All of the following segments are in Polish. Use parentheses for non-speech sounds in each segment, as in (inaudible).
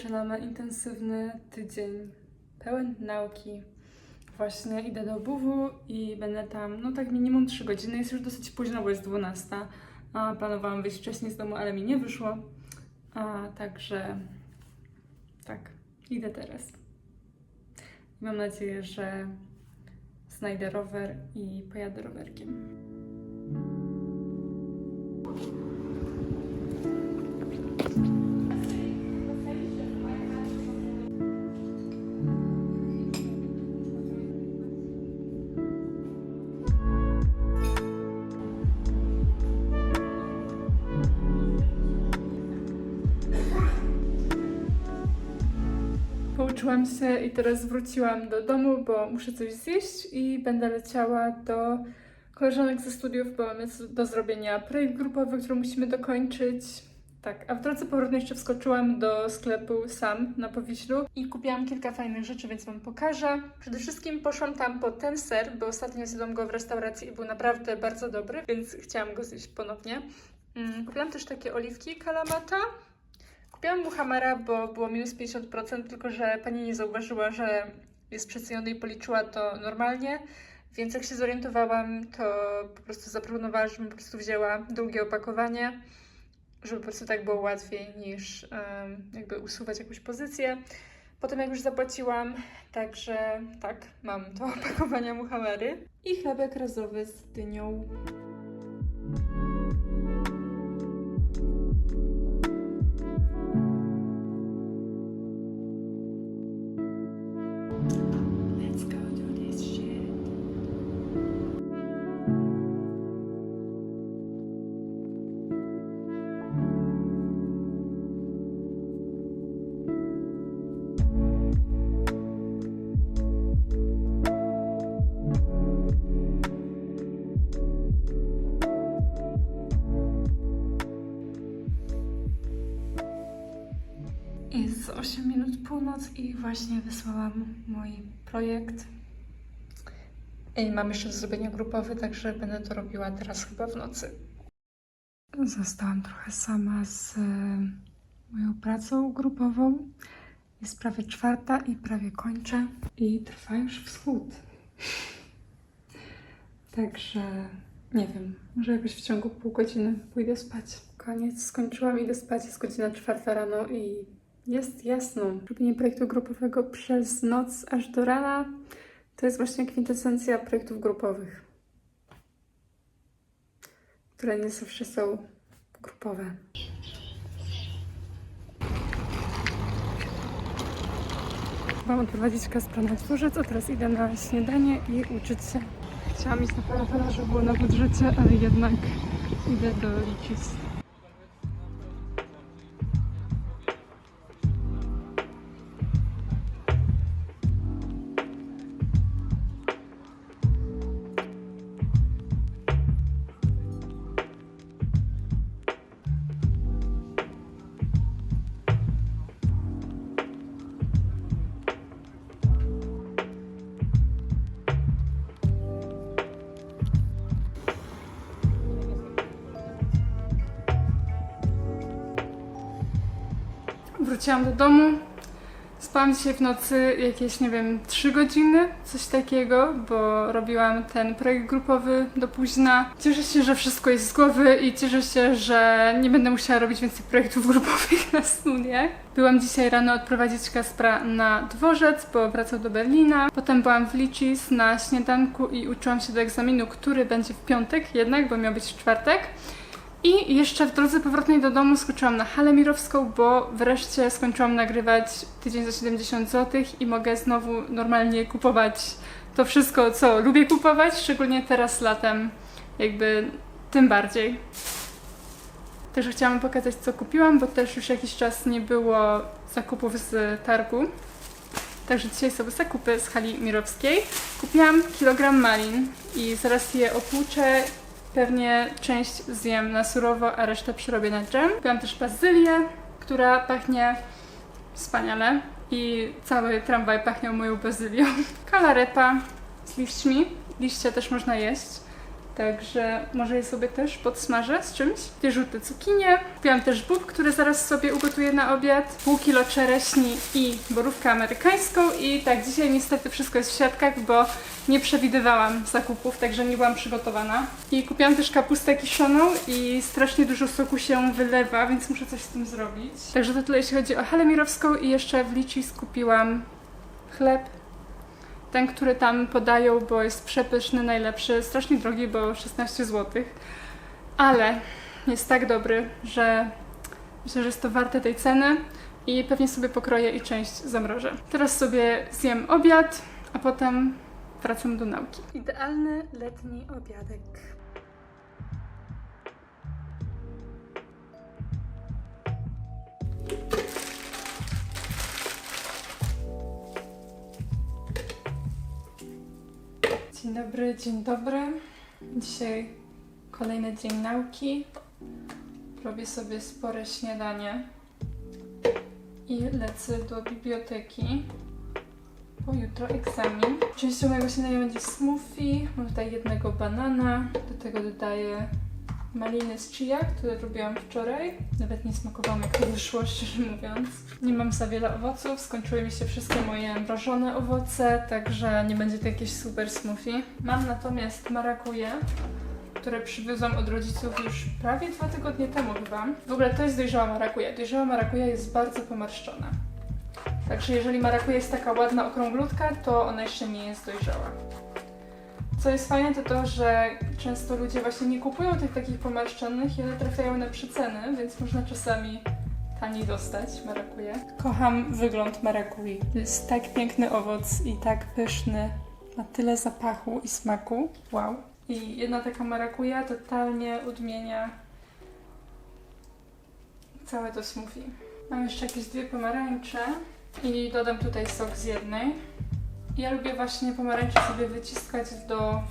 dobry, zaczynamy intensywny tydzień pełen nauki. Właśnie idę do WW i będę tam, no tak minimum 3 godziny. Jest już dosyć późno, bo jest 12. A planowałam wyjść wcześniej z domu, ale mi nie wyszło. A także tak, idę teraz. Mam nadzieję, że znajdę rower i pojadę rowerkiem. Pouczyłam się i teraz wróciłam do domu, bo muszę coś zjeść i będę leciała do koleżanek ze studiów, bo mamy do zrobienia projekt grupowy, który musimy dokończyć. Tak, a w drodze powrotnej jeszcze wskoczyłam do sklepu sam na Powiślu i kupiłam kilka fajnych rzeczy, więc Wam pokażę. Przede wszystkim poszłam tam po ten ser, bo ostatnio zjadłam go w restauracji i był naprawdę bardzo dobry, więc chciałam go zjeść ponownie. Mm, Kupiłam też takie oliwki kalamata. Kupiłam Muhamara, bo było minus 50%, tylko że pani nie zauważyła, że jest przeceniony i policzyła to normalnie. Więc jak się zorientowałam, to po prostu zaproponowała, żebym po prostu wzięła drugie opakowanie, żeby po prostu tak było łatwiej niż jakby usuwać jakąś pozycję. Potem jak już zapłaciłam, także tak, mam to (laughs) opakowanie Muhamary i chlebek razowy z dynią. Północ i właśnie wysłałam mój projekt. I mam jeszcze do zrobienia grupowy, także będę to robiła teraz chyba w nocy. Zostałam trochę sama z e, moją pracą grupową. Jest prawie czwarta i prawie kończę. I trwa już wschód. Także nie wiem, może jakoś w ciągu pół godziny pójdę spać. Koniec, skończyłam, idę spać, jest godzina czwarta rano i jest jasno. Robienie projektu grupowego przez noc aż do rana to jest właśnie kwintesencja projektów grupowych, które nie zawsze są grupowe. Mam odprowadzić Kaspra na dworzec, a teraz idę na śniadanie i uczyć się. Chciałam iść na falafela, żeby było na budżecie, ale jednak idę do Licis. Wróciłam do domu. Spałam dzisiaj w nocy jakieś, nie wiem, 3 godziny, coś takiego, bo robiłam ten projekt grupowy do późna. Cieszę się, że wszystko jest z głowy i cieszę się, że nie będę musiała robić więcej projektów grupowych (laughs) na studiach. Byłam dzisiaj rano odprowadzić Kaspra na dworzec, bo wracał do Berlina. Potem byłam w Licis na śniadanku i uczyłam się do egzaminu, który będzie w piątek jednak, bo miał być w czwartek. I jeszcze w drodze powrotnej do domu skoczyłam na halę mirowską, bo wreszcie skończyłam nagrywać tydzień za 70 zł i mogę znowu normalnie kupować to wszystko, co lubię kupować, szczególnie teraz latem, jakby tym bardziej. Także chciałam pokazać, co kupiłam, bo też już jakiś czas nie było zakupów z targu. Także dzisiaj są zakupy z hali mirowskiej. Kupiłam kilogram malin i zaraz je opłuczę Pewnie część zjem na surowo, a resztę przerobię na dżem. Kupiłam też bazylię, która pachnie wspaniale i cały tramwaj pachniał moją bazylią. (laughs) Kalarepa z liśćmi. Liście też można jeść, Także może je sobie też podsmażę z czymś. Dwie żółte cukinie. Kupiłam też bób, który zaraz sobie ugotuję na obiad. Pół kilo czereśni i borówkę amerykańską. I tak, dzisiaj niestety wszystko jest w siatkach, bo nie przewidywałam zakupów, także nie byłam przygotowana. I kupiłam też kapustę kiszoną i strasznie dużo soku się wylewa, więc muszę coś z tym zrobić. Także to tyle jeśli chodzi o halę mirowską i jeszcze w Licis kupiłam chleb. Ten, który tam podają, bo jest przepyszny, najlepszy, strasznie drogi, bo 16 zł. Ale jest tak dobry, że myślę, że jest to warte tej ceny i pewnie sobie pokroję i część zamrożę. Teraz sobie zjem obiad, a potem wracam do nauki. Idealny letni obiadek. Dzień dobry, dzień dobry. Dzisiaj kolejny dzień nauki. Robię sobie spore śniadanie i lecę do biblioteki, bo jutro egzamin. Częścią mojego śniadania będzie smoothie. Mam tutaj jednego banana, do tego dodaję maliny z chia, które robiłam wczoraj. Nawet nie smakowałam jak to wyszło, szczerze mówiąc. Nie mam za wiele owoców, skończyły mi się wszystkie moje mrożone owoce, także nie będzie to jakieś super smoothie. Mam natomiast marakuje, które przywiozłam od rodziców już prawie dwa tygodnie temu chyba. W ogóle to jest dojrzała marakuja. Dojrzała marakuja jest bardzo pomarszczona. Także jeżeli marakuja jest taka ładna okrąglutka, to ona jeszcze nie jest dojrzała. Co jest fajne, to to, że często ludzie właśnie nie kupują tych takich pomarszczonych i one trafiają na przyceny, więc można czasami taniej dostać marakuje. Kocham wygląd marakui. Jest tak piękny owoc i tak pyszny. Ma tyle zapachu i smaku. Wow. I jedna taka marakuja totalnie odmienia całe to smoothie. Mam jeszcze jakieś dwie pomarańcze i dodam tutaj sok z jednej. Ja lubię właśnie pomarańcze sobie wyciskać do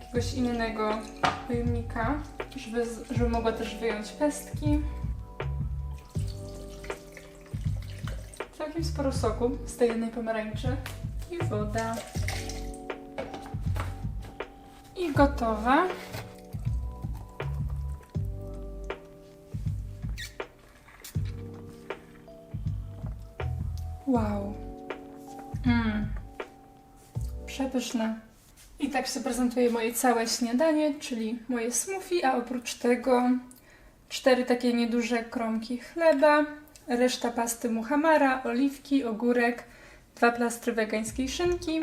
jakiegoś innego pojemnika, żeby, żeby mogła też wyjąć pestki. Całkiem sporo soku z tej jednej pomarańczy i woda. I gotowe. Wow. Mmm. Przepyszne. I tak się prezentuje moje całe śniadanie, czyli moje smoothie, a oprócz tego cztery takie nieduże kromki chleba, reszta pasty muhamara, oliwki, ogórek, dwa plastry wegańskiej szynki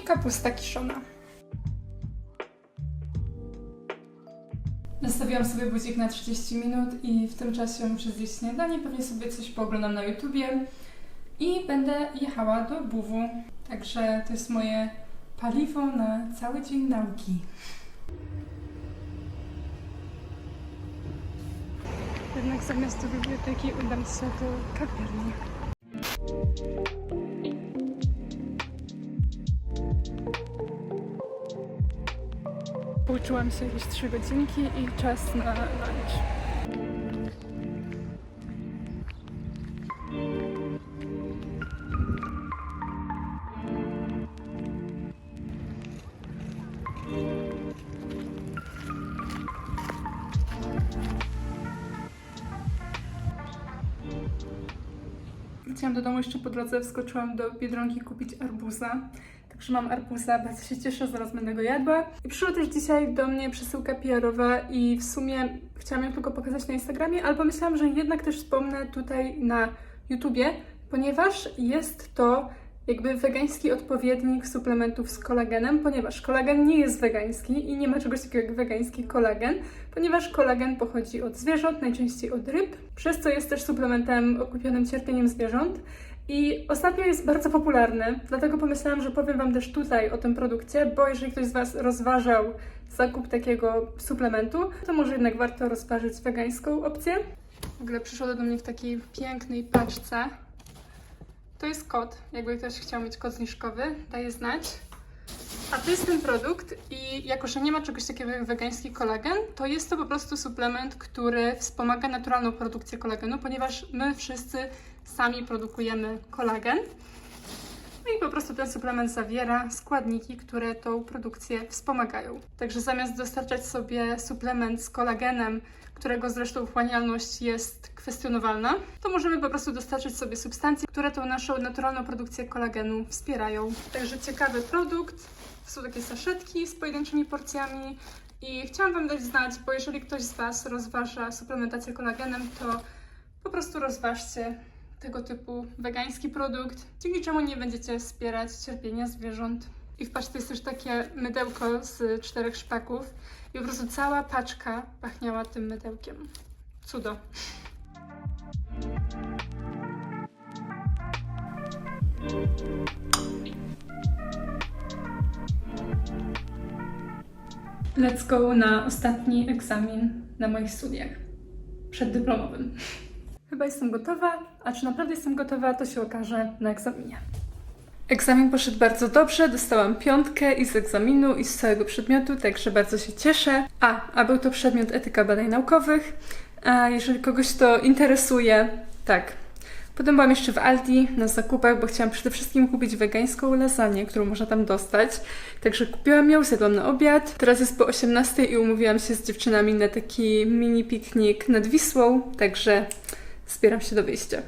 i kapusta kiszona. Nastawiłam sobie budzik na 30 minut i w tym czasie muszę zjeść śniadanie, pewnie sobie coś pooglądam na YouTubie i będę jechała do Buwu. Także to jest moje paliwo na cały dzień nauki. Jednak zamiast do biblioteki udam się do kawiarni. Pouczyłam się jakieś 3 godzinki i czas na lunch. Jeszcze po drodze, wskoczyłam do Biedronki kupić arbuza. Także mam arbuza, bardzo się cieszę, zaraz będę go jadła. I przyszła też dzisiaj do mnie przesyłka PR-owa i w sumie chciałam ją tylko pokazać na Instagramie, ale pomyślałam, że jednak też wspomnę tutaj na YouTubie, ponieważ jest to jakby wegański odpowiednik suplementów z kolagenem, ponieważ kolagen nie jest wegański i nie ma czegoś takiego jak wegański kolagen, ponieważ kolagen pochodzi od zwierząt, najczęściej od ryb, przez co jest też suplementem okupionym cierpieniem zwierząt. I ostatnio jest bardzo popularny, dlatego pomyślałam, że powiem Wam też tutaj o tym produkcie, bo jeżeli ktoś z Was rozważał zakup takiego suplementu, to może jednak warto rozważyć wegańską opcję. W ogóle przyszło do mnie w takiej pięknej paczce. To jest kod, jakby ktoś chciał mieć kod zniżkowy, daje znać. A to jest ten produkt i jako, że nie ma czegoś takiego jak wegański kolagen, to jest to po prostu suplement, który wspomaga naturalną produkcję kolagenu, ponieważ my wszyscy sami produkujemy kolagen. No i po prostu ten suplement zawiera składniki, które tą produkcję wspomagają. Także zamiast dostarczać sobie suplement z kolagenem, którego zresztą wchłanialność jest kwestionowalna, to możemy po prostu dostarczyć sobie substancje, które tą naszą naturalną produkcję kolagenu wspierają. Także ciekawy produkt. Są takie saszetki z pojedynczymi porcjami. I chciałam Wam dać znać, bo jeżeli ktoś z Was rozważa suplementację kolagenem, to po prostu rozważcie tego typu wegański produkt, dzięki czemu nie będziecie wspierać cierpienia zwierząt. I w paczce jest też takie mydełko z czterech szpaków i po prostu cała paczka pachniała tym mydełkiem. Cudo. Let's go na ostatni egzamin na moich studiach przeddyplomowym. Chyba jestem gotowa, a czy naprawdę jestem gotowa, to się okaże na egzaminie. Egzamin poszedł bardzo dobrze, dostałam piątkę i z egzaminu, i z całego przedmiotu, także bardzo się cieszę. A, a był to przedmiot etyka badań naukowych. A jeżeli kogoś to interesuje, tak. Potem byłam jeszcze w Aldi na zakupach, bo chciałam przede wszystkim kupić wegańską lasagne, którą można tam dostać. Także kupiłam ją, zjadłam na obiad. Teraz jest po 18 i umówiłam się z dziewczynami na taki mini piknik nad Wisłą, także zbieram się do wyjścia.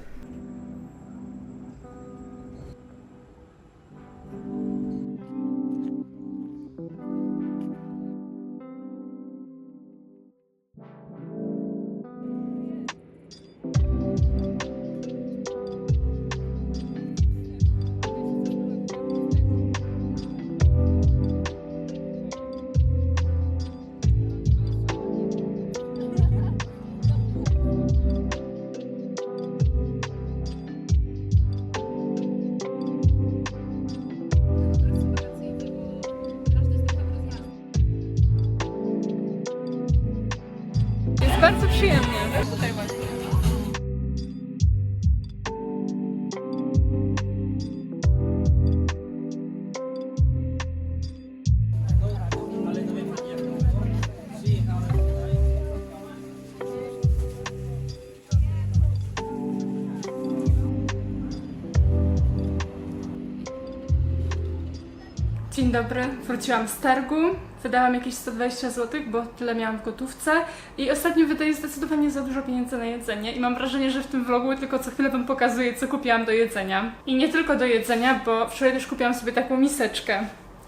Dobry, wróciłam z targu. Wydałam jakieś 120 zł, bo tyle miałam w gotówce. I ostatnio wydaję zdecydowanie za dużo pieniędzy na jedzenie. I mam wrażenie, że w tym vlogu tylko co chwilę Wam pokazuję, co kupiłam do jedzenia. I nie tylko do jedzenia, bo wczoraj też kupiłam sobie taką miseczkę.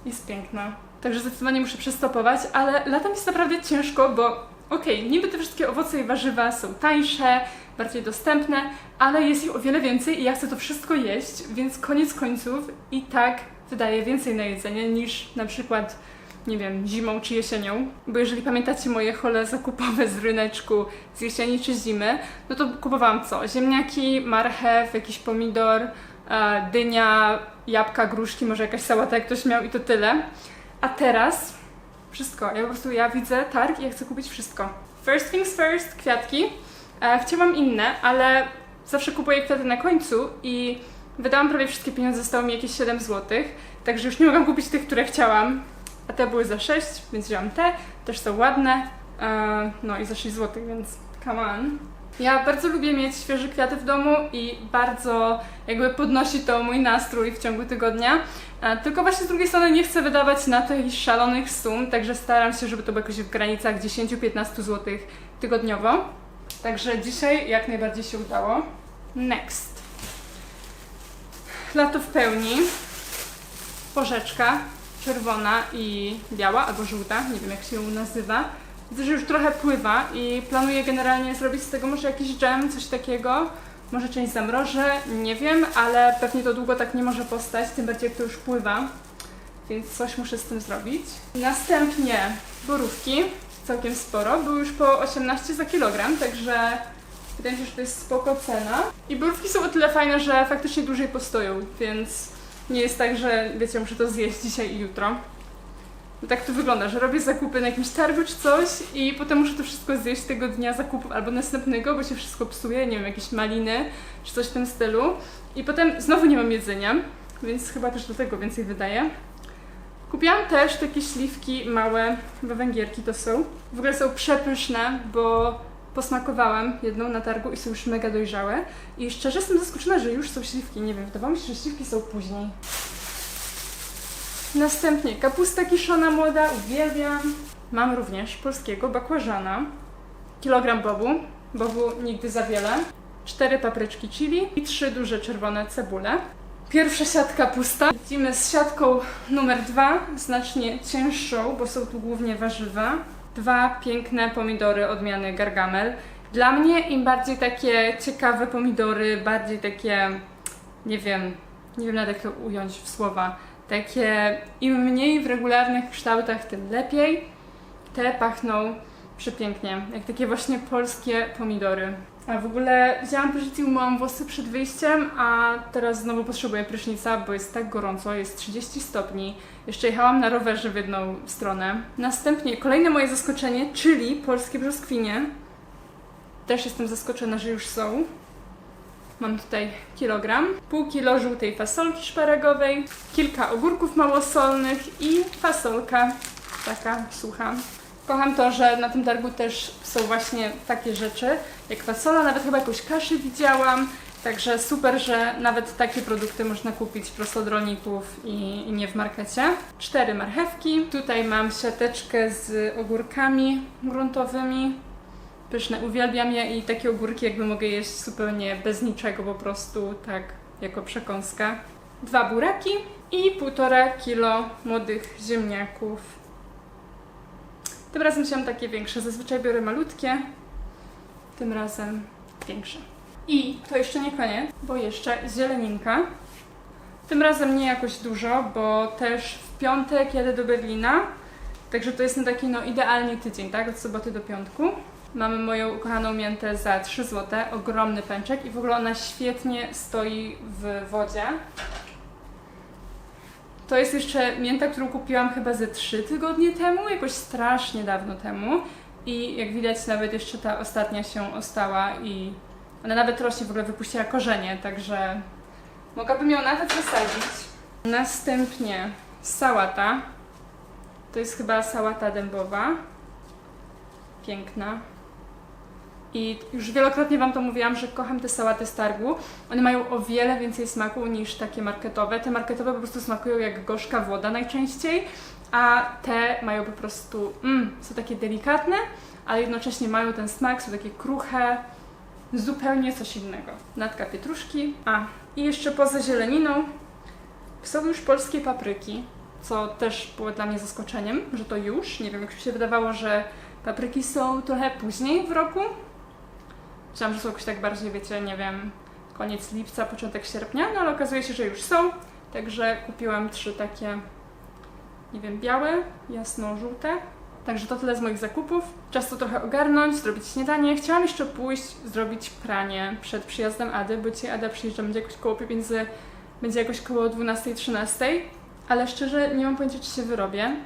Jest piękna. Także zdecydowanie muszę przystopować, ale latem jest naprawdę ciężko, bo okej, niby te wszystkie owoce i warzywa są tańsze, bardziej dostępne, ale jest ich o wiele więcej i ja chcę to wszystko jeść, więc koniec końców i tak wydaję więcej na jedzenie niż na przykład, nie wiem, zimą czy jesienią. Bo jeżeli pamiętacie moje hole zakupowe z ryneczku z jesieni czy zimy, no to kupowałam co? Ziemniaki, marchew, jakiś pomidor, e, dynia, jabłka, gruszki, może jakaś sałata, jak ktoś miał i to tyle. A teraz wszystko. Ja po prostu ja widzę targ i ja chcę kupić wszystko. First things first, kwiatki. E, chciałam inne, ale zawsze kupuję kwiaty na końcu i wydałam prawie wszystkie pieniądze, zostało mi jakieś 7 zł, także już nie mogłam kupić tych, które chciałam. A te były za 6, więc wziąłam te, też są ładne. E, no i za 6 zł, więc come on. Ja bardzo lubię mieć świeże kwiaty w domu i bardzo jakby podnosi to mój nastrój w ciągu tygodnia. E, Tylko właśnie z drugiej strony nie chcę wydawać na to jakichś szalonych sum, także staram się, żeby to było jakoś w granicach 10-15 zł tygodniowo. Także dzisiaj jak najbardziej się udało. Next. Lato w pełni. Porzeczka czerwona i biała, albo żółta, nie wiem jak się ją nazywa. Widzę, że już trochę pływa i planuję generalnie zrobić z tego może jakiś dżem, coś takiego. Może część zamrożę, nie wiem, ale pewnie to długo tak nie może postać, tym bardziej jak to już pływa. Więc coś muszę z tym zrobić. Następnie borówki, całkiem sporo, były już po 18 za kilogram, także wydaje mi się, że to jest spoko cena. I borówki są o tyle fajne, że faktycznie dłużej postoją, więc nie jest tak, że wiecie, muszę to zjeść dzisiaj i jutro. No tak to wygląda, że robię zakupy na jakimś targu czy coś i potem muszę to wszystko zjeść tego dnia zakupów albo następnego, bo się wszystko psuje, nie wiem, jakieś maliny czy coś w tym stylu. I potem znowu nie mam jedzenia, więc chyba też do tego więcej wydaję. Kupiłam też takie śliwki małe, chyba węgierki to są. W ogóle są przepyszne, bo posmakowałam jedną na targu i są już mega dojrzałe. I szczerze jestem zaskoczona, że już są śliwki. Nie wiem, wydawało mi się, że śliwki są później. Następnie kapusta kiszona młoda, uwielbiam. Mam również polskiego bakłażana. Kilogram bobu. Bobu nigdy za wiele. Cztery papryczki chili i trzy duże czerwone cebule. Pierwsza siatka pusta. Lecimy z siatką numer dwa, znacznie cięższą, bo są tu głównie warzywa. Dwa piękne pomidory odmiany Gargamel. Dla mnie im bardziej takie ciekawe pomidory, bardziej takie, nie wiem, nie wiem nawet jak to ująć w słowa, takie im mniej w regularnych kształtach, tym lepiej. Te pachną przepięknie, jak takie właśnie polskie pomidory. A w ogóle wzięłam prysznic i umyłam włosy przed wyjściem, a teraz znowu potrzebuję prysznica, bo jest tak gorąco, jest 30 stopni. Jeszcze jechałam na rowerze w jedną stronę. Następnie kolejne moje zaskoczenie, czyli polskie brzoskwinie. Też jestem zaskoczona, że już są. Mam tutaj kilogram, pół kilo żółtej fasolki szparegowej, kilka ogórków małosolnych i fasolka taka sucha. Kocham to, że na tym targu też są właśnie takie rzeczy, jak fasola, nawet chyba jakąś kaszę widziałam. Także super, że nawet takie produkty można kupić prosto od rolników i, i nie w markecie. Cztery marchewki. Tutaj mam siateczkę z ogórkami gruntowymi. Pyszne, uwielbiam je i takie ogórki jakby mogę jeść zupełnie bez niczego, po prostu tak jako przekąska. Dwa buraki i półtora kilo młodych ziemniaków. Tym razem wziąłem takie większe, zazwyczaj biorę malutkie, tym razem większe. I to jeszcze nie koniec, bo jeszcze zieleninka. Tym razem nie jakoś dużo, bo też w piątek jadę do Berlina, także to jest na taki no idealnie tydzień, tak? Od soboty do piątku. Mamy moją ukochaną miętę za 3 zł, ogromny pęczek i w ogóle ona świetnie stoi w wodzie. To jest jeszcze mięta, którą kupiłam chyba ze 3 tygodnie temu, jakoś strasznie dawno temu. I jak widać, nawet jeszcze ta ostatnia się ostała i ona nawet rośnie, w ogóle wypuściła korzenie, także mogłabym ją nawet wysadzić. Następnie sałata. To jest chyba sałata dębowa. Piękna. I już wielokrotnie Wam to mówiłam, że kocham te sałaty z targu. One mają o wiele więcej smaku niż takie marketowe. Te marketowe po prostu smakują jak gorzka woda najczęściej, a te mają po prostu, mm, są takie delikatne, ale jednocześnie mają ten smak, są takie kruche, zupełnie coś innego. Natka pietruszki. A, i jeszcze poza zieleniną są już polskie papryki, co też było dla mnie zaskoczeniem, że to już. Nie wiem, jak mi się wydawało, że papryki są trochę później w roku. Myślałam, że są jakoś tak bardziej, wiecie, nie wiem, koniec lipca, początek sierpnia, no ale okazuje się, że już są. Także kupiłam trzy takie, nie wiem, białe, jasno-żółte. Także to tyle z moich zakupów. Czas to trochę ogarnąć, zrobić śniadanie. Chciałam jeszcze pójść, zrobić pranie przed przyjazdem Ady, bo dzisiaj Ada przyjeżdża, będzie jakoś koło pomiędzy, będzie jakoś koło 12-13, ale szczerze nie mam pojęcia, czy się wyrobię.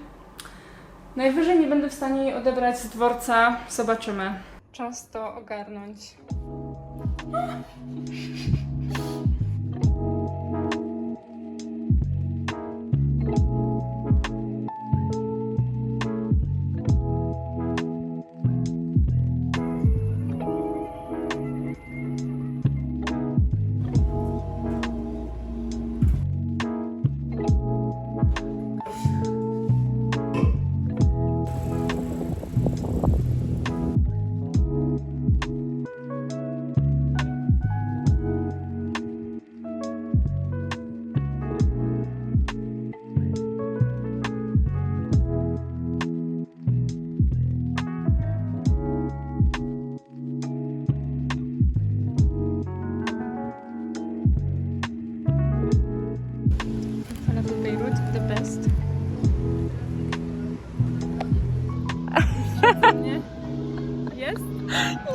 Najwyżej nie będę w stanie jej odebrać z dworca, zobaczymy. Czas to ogarnąć. (laughs)